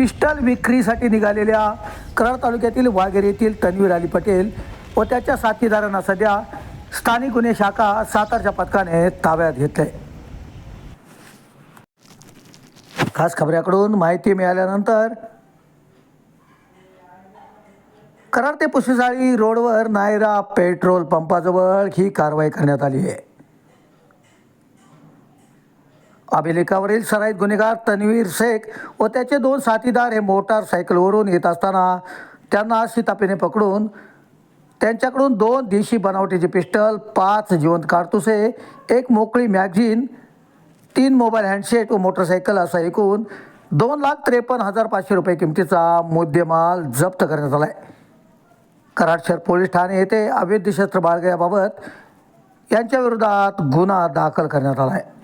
Pistol विक्रीसाठी निघालेल्या कराड तालुक्यातील वाघेर येथील तन्वीर अली पटेल व त्याच्या साथीदारांना सध्या स्थानिक गुन्हे शाखा सातारच्या पथकाने ताब्यात घेतले खास खबऱ्याकडून माहिती मिळाल्यानंतर कराड ते पुसेसाळी रोडवर नायरा पेट्रोल पंपाजवळ ही कारवाई करण्यात आली आहे. अभिलेखावरील सराईत गुन्हेगार तन्वीर शेख व त्याचे दोन साथीदार हे मोटारसायकलवरून येत असताना त्यांना शितापीने पकडून त्यांच्याकडून दोन देशी बनावटीचे पिस्टल पाच जिवंत कारतुसे एक मोकळी मॅगझिन तीन मोबाईल हँडसेट व मोटरसायकल असा एकूण दोन लाख त्रेपन्न हजार पाचशे रुपये किमतीचा मुद्देमाल जप्त करण्यात आला आहे कराड शहर पोलीस ठाणे येथे अवैध शस्त्र बाळगल्याबाबत यांच्याविरोधात गुन्हा दाखल करण्यात आला आहे